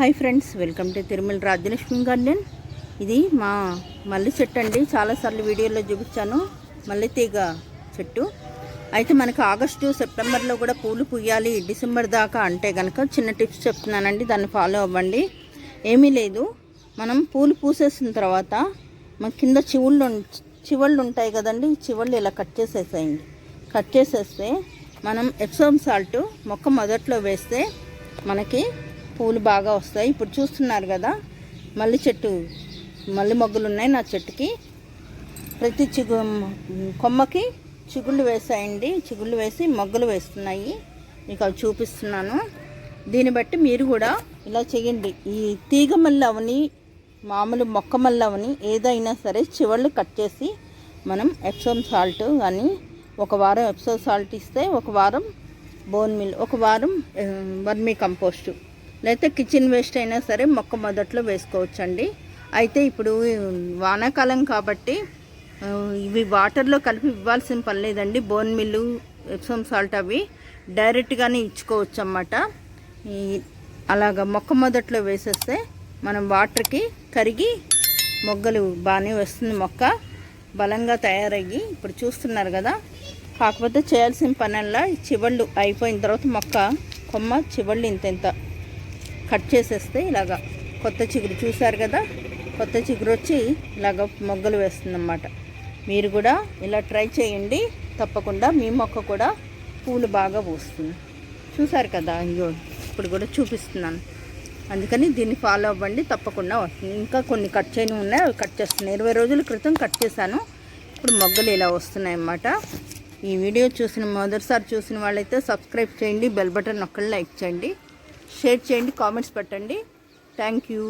Hi friends welcome to Tirumala Rajyalakshmi garden. ఇది మా మల్లె చెట్టు అండి. చాలాసార్లు వీడియోలో చూపించాను. మల్లె తీగ చెట్టు. అయితే మనకు ఆగస్టు సెప్టెంబర్లో కూడా పూలు పూయాలి. డిసెంబర్ దాకా అంటే కనుక చిన్న టిప్స్ చెప్తున్నానండి. దాన్ని ఫాలో అవ్వండి. ఏమీ లేదు. మనం పూలు పూసేసిన తర్వాత మన కింద చివుళ్ళు చివళ్ళు ఉంటాయి కదండి. చివళ్ళు ఇలా కట్ చేసేసేయండి. కట్ చేసేస్తే మనం ఎప్సోమ్ సాల్ట్ మొక్క మొదట్లో వేస్తే మనకి పూలు బాగా వస్తాయి. ఇప్పుడు చూస్తున్నారు కదా మల్లి చెట్టు మల్లి మొగ్గలు ఉన్నాయి నా చెట్టుకి. ప్రతి చిగు కొమ్మకి చిగుళ్ళు వేసాయండి. చిగుళ్ళు వేసి మొగ్గలు వేస్తున్నాయి. మీకు అవి చూపిస్తున్నాను. దీన్ని బట్టి మీరు కూడా ఇలా చేయండి ఈ తీగ మల్లి అవని మామూలు మొక్క మల్లి అవని ఏదైనా సరే చివళ్ళు కట్ చేసి మనం ఎప్సోమ్ సాల్ట్ కానీ ఒక వారం ఎప్సోమ్ సాల్ట్ ఇస్తే ఒక వారం బోన్ మిల్ ఒక వారం వర్మీ కంపోస్టు. లేకపోతే కిచెన్ వేస్ట్ అయినా సరే మొక్క మొదట్లో వేసుకోవచ్చండి. అయితే ఇప్పుడు వానాకాలం కాబట్టి ఇవి వాటర్లో కలిపి ఇవ్వాల్సిన పని లేదండి. బోన్ మిల్లు ఎప్సమ్ సాల్ట్ అవి డైరెక్ట్గానే ఇచ్చుకోవచ్చు అన్నమాట అలాగ మొక్క మొదట్లో వేసేస్తే మనం వాటర్కి కరిగి మొగ్గలు బాగానే వస్తుంది మొక్క. బలంగా తయారయ్యి ఇప్పుడు చూస్తున్నారు కదా. కాకపోతే చేయాల్సిన పనల్లా చివళ్ళు అయిపోయిన తర్వాత మొక్క కొమ్మ చివళ్ళు ఇంత ఇంత కట్ చేసేస్తే ఇలాగా కొత్త చిగురు చూశారు కదా? కొత్త చిగురు వచ్చి ఇలాగ మొగ్గలు వేస్తుందన్నమాట. మీరు కూడా ఇలా ట్రై చేయండి. తప్పకుండా మీ మొక్క కూడా పూలు బాగా పూస్తుంది. చూశారు కదా? అయ్యో ఇప్పుడు కూడా చూపిస్తున్నాను. అందుకని దీన్ని ఫాలో అవ్వండి. తప్పకుండా వస్తుంది. ఇంకా కొన్ని కట్ చేయని ఉన్నాయి. అవి కట్ చేస్తున్నాయి ఇరవై రోజుల క్రితం కట్ చేశాను. ఇప్పుడు మొగ్గలు ఇలా వస్తున్నాయి అన్నమాట ఈ వీడియో చూసిన మొదటిసారి చూసిన వాళ్ళైతే సబ్స్క్రైబ్ చేయండి. బెల్ బటన్ ఒక్కళ్ళు లైక్ చేయండి. షేర్ చేయండి కామెంట్స్ పెట్టండి. Thank you